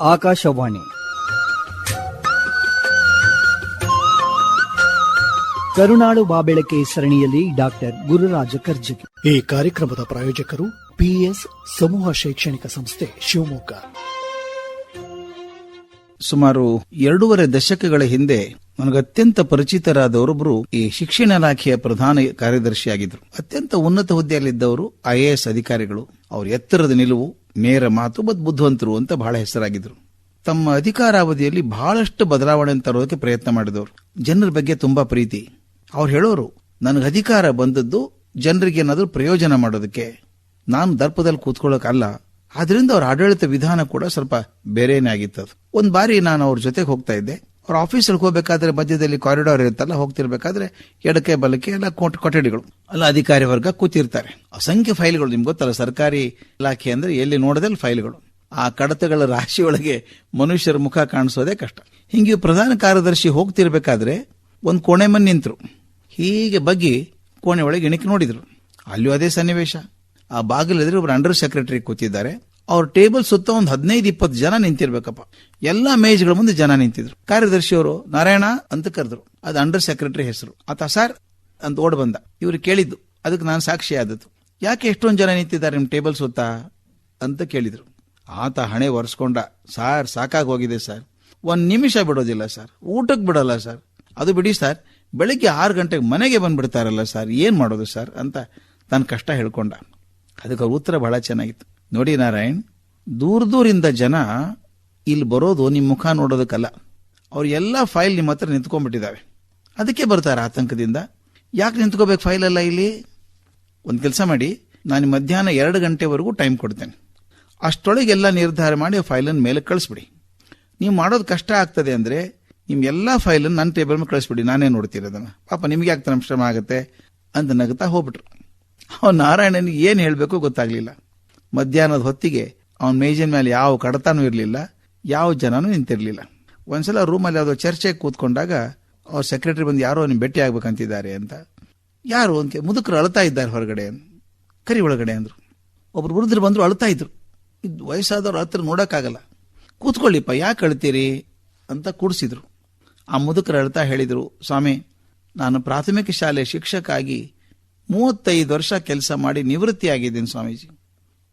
ಆಕಾಶವಾಣಿ. ಕರುನಾಡು ಬಾಬೆಳಕೆ ಸರಣಿಯಲ್ಲಿ ಡಾಕ್ಟರ್ ಗುರುರಾಜ ಕರ್ಜಗಿ ಈ ಕಾರ್ಯಕ್ರಮದ ಪ್ರಾಯೋಜಕರು ಪಿಎಸ್ ಸಮೂಹ ಶೈಕ್ಷಣಿಕ ಸಂಸ್ಥೆ ಶಿವಮೊಗ್ಗ. ಸುಮಾರು ಎರಡೂವರೆ ದಶಕಗಳ ಹಿಂದೆ ನನಗೆ ಅತ್ಯಂತ ಪರಿಚಿತರಾದವರೊಬ್ಬರು ಈ ಶಿಕ್ಷಣ ಇಲಾಖೆಯ ಪ್ರಧಾನ ಕಾರ್ಯದರ್ಶಿಯಾಗಿದ್ದರು. ಅತ್ಯಂತ ಉನ್ನತ ಹುದ್ದೆಯಲ್ಲಿದ್ದವರು ಐಎಎಸ್ ಅಧಿಕಾರಿಗಳು. ಅವರ ಎತ್ತರದ ನಿಲುವು ನೇರ ಮಾತು ಮತ್ತು ಬುದ್ಧಿವಂತರು ಅಂತ ಬಹಳ ಹೆಸರಾಗಿದ್ರು. ತಮ್ಮ ಅಧಿಕಾರಾವಧಿಯಲ್ಲಿ ಬಹಳಷ್ಟು ಬದಲಾವಣೆ ತರೋದಕ್ಕೆ ಪ್ರಯತ್ನ ಮಾಡಿದವರು. ಜನರ ಬಗ್ಗೆ ತುಂಬಾ ಪ್ರೀತಿ. ಅವ್ರು ಹೇಳೋರು, ನನಗೆ ಅಧಿಕಾರ ಬಂದದ್ದು ಜನರಿಗೆ ಏನಾದರೂ ಪ್ರಯೋಜನ ಮಾಡೋದಕ್ಕೆ. ನಾನು ದರ್ಪದಲ್ಲಿ ಕೂತ್ಕೊಳ್ಳೋಕಲ್ಲ. ಆದ್ರಿಂದ ಅವ್ರ ಆಡಳಿತ ವಿಧಾನ ಕೂಡ ಸ್ವಲ್ಪ ಬೇರೆನೇ ಆಗಿತ್ತು ಒಂದ್ ಬಾರಿ ನಾನು ಅವ್ರ ಜೊತೆಗೆ ಹೋಗ್ತಾ ಇದ್ದೆ. ಅವ್ರ ಆಫೀಸಲ್ಲಿ ಹೋಗಬೇಕಾದ್ರೆ ಮಧ್ಯದಲ್ಲಿ ಕಾರಿಡಾರ್ ಇರುತ್ತಲ್ಲ, ಹೋಗ್ತಿರ್ಬೇಕಾದ್ರೆ ಎಡಕ್ಕೆ, ಬಲಕ್ಕೆ ಎಲ್ಲ ಕೋಟ್, ಕೊಠಡಿಗಳು. ಅಲ್ಲ, ಅಧಿಕಾರಿ ವರ್ಗ ಕೂತಿರ್ತಾರೆ. ಅಸಂಖ್ಯ ಫೈಲ್ಗಳು, ನಿಮ್ಗೆ ಗೊತ್ತಲ್ಲ, ಸರ್ಕಾರಿ ಇಲಾಖೆ ಅಂದ್ರೆ ಎಲ್ಲಿ ನೋಡದಲ್ಲಿ ಫೈಲ್ಗಳು. ಆ ಕಡತಗಳ ರಾಶಿಯೊಳಗೆ ಮನುಷ್ಯರ ಮುಖ ಕಾಣಿಸೋದೇ ಕಷ್ಟ. ಹಿಂಗೆ ಪ್ರಧಾನ ಕಾರ್ಯದರ್ಶಿ ಹೋಗ್ತಿರ್ಬೇಕಾದ್ರೆ ಒಂದು ಕೋಣೆ ಮನ್ ನಿಂತರು. ಹೀಗೆ ಬಗ್ಗಿ ಕೋಣೆ ಒಳಗೆ ಇಣಿಕೆ ನೋಡಿದ್ರು. ಅಲ್ಲೂ ಅದೇ ಸನ್ನಿವೇಶ. ಆ ಬಾಗಿಲೆದ್ರೆ ಒಬ್ರು ಅಂಡರ್ ಸೆಕ್ರೆಟರಿ ಕೂತಿದ್ದಾರೆ. ಅವ್ರ ಟೇಬಲ್ ಸುತ್ತ ಒಂದು ಹದಿನೈದು, ಇಪ್ಪತ್ತು ಜನ ನಿಂತಿರ್ಬೇಕಪ್ಪ. ಎಲ್ಲಾ ಮೇಜ್ಗಳ ಮುಂದೆ ಜನ ನಿಂತಿದ್ರು. ಕಾರ್ಯದರ್ಶಿ ಅವರು ನಾರಾಯಣ ಅಂತ ಕರೆದ್ರು. ಅದು ಅಂಡರ್ ಸೆಕ್ರೆಟರಿ ಹೆಸರು. ಆತ, ಸರ್, ಅಂತ ಓಡ್ ಬಂದ. ಇವ್ರು ಕೇಳಿದ್ದು. ಅದಕ್ಕೆ ನಾನು ಸಾಕ್ಷಿ ಆದದ್ದು. ಯಾಕೆ ಎಷ್ಟೊಂದು ಜನ ನಿಂತಿದ್ದಾರೆ ನಿಮ್ಮ ಟೇಬಲ್ ಸುತ್ತ? ಅಂತ ಕೇಳಿದ್ರು. ಆತ ಹಣೆ ಒರೆಸ್ಕೊಂಡ, ಸಾರ್ ಸಾಕಾಗಿ ಹೋಗಿದೆ ಸರ್. ಒಂದ್ ನಿಮಿಷ ಬಿಡೋದಿಲ್ಲ, ಸರ್. ಊಟಕ್ಕೆ ಬಿಡಲ್ಲ, ಸರ್. ಅದು ಬಿಡಿ, ಸರ್. ಬೆಳಿಗ್ಗೆ ಆರು ಗಂಟೆಗೆ ಮನೆಗೆ ಬಂದ್ಬಿಡ್ತಾರಲ್ಲ, ಸರ್. ಏನ್ ಮಾಡೋದು, ಸರ್? ಅಂತ ತನ್ನ ಕಷ್ಟ ಹೇಳ್ಕೊಂಡ. ಅದಕ್ಕೆ ಅವ್ರ ಉತ್ತರ ಬಹಳ ಚೆನ್ನಾಗಿತ್ತು. ನೋಡಿ ನಾರಾಯಣ್, ದೂರ ದೂರಿಂದ ಜನ ಇಲ್ಲಿ ಬರೋದು ನಿಮ್ಮ ಮುಖ ನೋಡೋದಕ್ಕಲ್ಲ. ಅವ್ರ ಎಲ್ಲ ಫೈಲ್ ನಿಮ್ಮ ಹತ್ರ ನಿಂತ್ಕೊಂಡ್ಬಿಟ್ಟಿದ್ದಾವೆ ಅದಕ್ಕೆ ಬರ್ತಾರೆ ಆತಂಕದಿಂದ. ಯಾಕೆ ನಿಂತ್ಕೋಬೇಕು ಫೈಲ್ ಅಲ್ಲ ಇಲ್ಲಿ? ಒಂದು ಕೆಲಸ ಮಾಡಿ, ನಾನು ಮಧ್ಯಾಹ್ನ ಎರಡು ಗಂಟೆವರೆಗೂ ಟೈಮ್ ಕೊಡ್ತೇನೆ. ಅಷ್ಟೊಳಗೆಲ್ಲ ನಿರ್ಧಾರ ಮಾಡಿ ಫೈಲನ್ನು ಮೇಲೆ ಕಳಿಸ್ಬಿಡಿ. ನೀವು ಮಾಡೋದು ಕಷ್ಟ ಆಗ್ತದೆ ಅಂದರೆ ನಿಮ್ಮ ಎಲ್ಲ ಫೈಲನ್ನು ನನ್ನ ಟೇಬಲ್ ಮೇಲೆ ಕಳಿಸ್ಬಿಡಿ, ನಾನೇ ನೋಡ್ತೀರಿ ಅದನ್ನು ಪಾಪ ನಿಮಗೆ ನಮ್ಮ ಶ್ರಮ ಆಗುತ್ತೆ? ಅಂತ ನಗುತ್ತಾ ಹೋಗ್ಬಿಟ್ರು. ಅವ್ನು ನಾರಾಯಣನಿಗೆ ಏನು ಹೇಳಬೇಕು ಗೊತ್ತಾಗ್ಲಿಲ್ಲ. ಮಧ್ಯಾಹ್ನದ ಹೊತ್ತಿಗೆ ಅವನ ಮೇಜಿನ ಮೇಲೆ ಯಾವ ಕಡತನೂ ಇರಲಿಲ್ಲ, ಯಾವ ಜನನೂ ನಿಂತಿರಲಿಲ್ಲ. ಒಂದ್ಸಲ ರೂಮಲ್ಲಿ ಯಾವುದೋ ಚರ್ಚೆಗೆ ಕೂತ್ಕೊಂಡಾಗ ಅವ್ರ ಸೆಕ್ರೆಟರಿ ಬಂದು ಯಾರೋ ನಿಮ್ ಭೇಟಿ ಆಗ್ಬೇಕಂತಿದ್ದಾರೆ ಅಂತ. ಯಾರು ಅಂತ ಮುದುಕರು ಅಳ್ತಾ ಇದ್ದಾರೆ ಹೊರಗಡೆ ಕರಿ ಒಳಗಡೆ ಅಂದ್ರು. ಒಬ್ರು ವೃದ್ಧರು ಬಂದ್ರು ಅಳ್ತಾ ಇದ್ರು. ಇದು ವಯಸ್ಸಾದವ್ರು ಹತ್ರ ನೋಡೋಕ್ಕಾಗಲ್ಲ. ಕೂತ್ಕೊಳ್ಳಿಪ್ಪ, ಯಾಕೆ ಅಳ್ತೀರಿ ಅಂತ ಕೂಡಿಸಿದ್ರು. ಆ ಮುದುಕರು ಅಳ್ತಾ ಹೇಳಿದರು, ಸ್ವಾಮಿ, ನಾನು ಪ್ರಾಥಮಿಕ ಶಾಲೆ ಶಿಕ್ಷಕ ಆಗಿ ಮೂವತ್ತೈದು ವರ್ಷ ಕೆಲಸ ಮಾಡಿ ನಿವೃತ್ತಿ ಆಗಿದ್ದೀನಿ ಸ್ವಾಮೀಜಿ.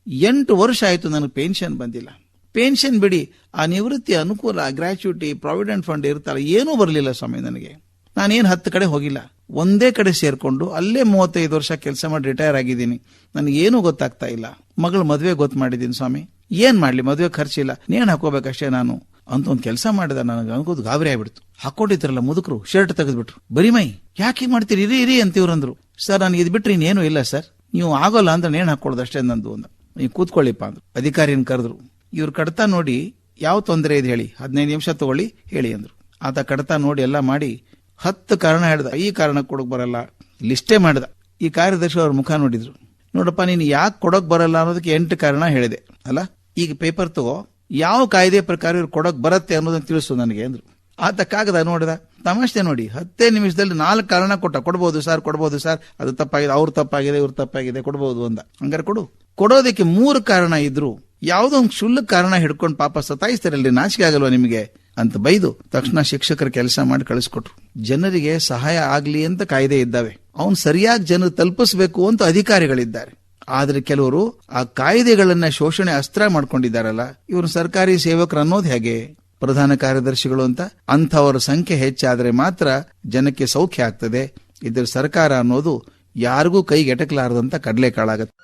ಎಂಟು ವರ್ಷ ಆಯಿತು ನನಗೆ ಪೆನ್ಷನ್ ಬಂದಿಲ್ಲ. ಪೆನ್ಷನ್ ಬಿಡಿ, ಆ ನಿವೃತ್ತಿ ಅನುಕೂಲ, ಗ್ರಾಚ್ಯುಟಿ ಪ್ರಾವಿಡೆಂಟ್ ಫಂಡ್ ಇರ್ತಾರ ಏನೂ ಬರಲಿಲ್ಲ ಸ್ವಾಮಿ ನನಗೆ. ನಾನೇನು ಹತ್ತು ಕಡೆ ಹೋಗಿಲ್ಲ. ಒಂದೇ ಕಡೆ ಸೇರ್ಕೊಂಡು ಅಲ್ಲೇ ಮೂವತ್ತೈದು ವರ್ಷ ಕೆಲಸ ಮಾಡಿ ರಿಟೈರ್ ಆಗಿದ್ದೀನಿ. ನನಗೇನು ಗೊತ್ತಾಗ್ತಾ ಇಲ್ಲ. ಮಗಳ ಮದುವೆ ಗೊತ್ತು ಮಾಡಿದ್ದೀನಿ ಸ್ವಾಮಿ. ಏನು ಮಾಡಲಿ, ಮದುವೆ ಖರ್ಚಿಲ್ಲ. ನೇಣು ಹಾಕೋಬೇಕಷ್ಟೇ ನಾನು. ಅಂತ ಒಂದು ಕೆಲಸ ಮಾಡಿದ ನನಗೆ ಅನ್ಕೋದು ಗಾಬರಿ ಆಗ್ಬಿಡ್ತು. ಹಾಕೊಂಡಿದ್ರಲ್ಲ ಮುದುಕರು ಶರ್ಟ್ ತೆಗೆದ್ಬಿಟ್ರು. ಬರೀ ಮೈ. ಯಾಕೆ ಮಾಡ್ತೀರಿ? ಇರಿ ಇರಿ ಅಂತ ಇವ್ರಂದ್ರು ಸರ್, ನನಗೆ ಇದು ಬಿಟ್ರೆ ಇನ್ನೇನು ಇಲ್ಲ, ಸರ್. ನೀವು ಆಗೋಲ್ಲ ಅಂದ್ರೆ ನೇಣು ಹಾಕೊಳ್ಳೋದು ಅಷ್ಟೇ ನಂದು, ಅಂದ. ನೀವು ಕೂತ್ಕೊಳ್ಳಿಪ್ಪ ಅಂದ್ರು. ಅಧಿಕಾರಿನ ಕರೆದ್ರು. ಇವ್ರು ಕಡತ ನೋಡಿ ಯಾವ ತೊಂದರೆ ಇದೆ ಹೇಳಿ. ಹದಿನೈದು ನಿಮಿಷ ತಗೊಳ್ಳಿ ಹೇಳಿ ಅಂದ್ರು. ಆತ ಕಡತ ನೋಡಿ ಎಲ್ಲ ಮಾಡಿ ಹತ್ತು ಕಾರಣ ಹೇಳ್ದ. ಈ ಕಾರಣ ಕೊಡಕ್ ಬರಲ್ಲ. ಲಿಸ್ಟೇ ಮಾಡ್ದ. ಈ ಕಾರ್ಯದರ್ಶಿ ಅವ್ರ ಮುಖ ನೋಡಿದ್ರು. ನೋಡಪ್ಪ, ನೀನು ಯಾಕೆ ಕೊಡಕ್ ಬರಲ್ಲ ಅನ್ನೋದಕ್ಕೆ ಎಂಟು ಕಾರಣ ಹೇಳಿದೆ. ಅಲ್ಲ, ಈಗ ಪೇಪರ್ ತಗೋ. ಯಾವ ಕಾಯ್ದೆ ಪ್ರಕಾರ ಇವ್ರು ಕೊಡಕ್ ಬರತ್ತೆ ಅನ್ನೋದನ್ನ ತಿಳಿಸು ನನಗೆ ಅಂದ್ರು. ಆತ ಕಾಗದ ನೋಡಿದ. ತಮಾಷೆ ನೋಡಿ, ಹತ್ತೇ ನಿಮಿಷದಲ್ಲಿ ನಾಲ್ಕು ಕಾರಣ ಕೊಟ್ಟ. ಕೊಡ್ಬೋದು ಸರ್ ಕೊಡ್ಬೋದು ಸರ್. ಅದು ತಪ್ಪಾಗಿದೆ, ಅವ್ರ ತಪ್ಪಾಗಿದೆ, ಇವ್ರು ತಪ್ಪಾಗಿದೆ, ಕೊಡ್ಬೋದು ಅಂದ. ಹಂಗಾರೆ ಕೊಡು. ಕೊಡೋದಕ್ಕೆ ಮೂರು ಕಾರಣ ಇದ್ರು, ಯಾವುದೋ ಒಂದು ಸುಳ್ಳು ಕಾರಣ ಹಿಡ್ಕೊಂಡು ಪಾಪ ಸತಾಯಿಸ್ತಾರಲ್ಲಿ ನಾಚಿಕೆ ಆಗಲ್ವಾ ನಿಮಗೆ? ಅಂತ ಬೈದು ತಕ್ಷಣ ಶಿಕ್ಷಕರ ಕೆಲಸ ಮಾಡಿ ಕಳಿಸ್ಕೊಟ್ರು. ಜನರಿಗೆ ಸಹಾಯ ಆಗ್ಲಿ ಅಂತ ಕಾಯ್ದೆ ಇದ್ದಾವೆ. ಅವನು ಸರಿಯಾಗಿ ಜನರು ತಲುಪಿಸಬೇಕು ಅಂತ ಅಧಿಕಾರಿಗಳಿದ್ದಾರೆ. ಆದ್ರೆ ಕೆಲವರು ಆ ಕಾಯ್ದೆಗಳನ್ನ ಶೋಷಣೆ ಅಸ್ತ್ರ ಮಾಡ್ಕೊಂಡಿದ್ದಾರಲ್ಲ, ಇವರು ಸರ್ಕಾರಿ ಸೇವಕರು ಅನ್ನೋದು ಹೇಗೆ? ಪ್ರಧಾನ ಕಾರ್ಯದರ್ಶಿಗಳು ಅಂತ ಅಂಥವರ ಸಂಖ್ಯೆ ಹೆಚ್ಚಾದ್ರೆ ಮಾತ್ರ ಜನಕ್ಕೆ ಸೌಖ್ಯ ಆಗ್ತದೆ. ಇದ್ರ ಸರ್ಕಾರ ಅನ್ನೋದು ಯಾರಿಗೂ ಕೈಗೆಟಕಲಾರದಂತ ಕಡಲೆಕಾಳಾಗತ್ತೆ.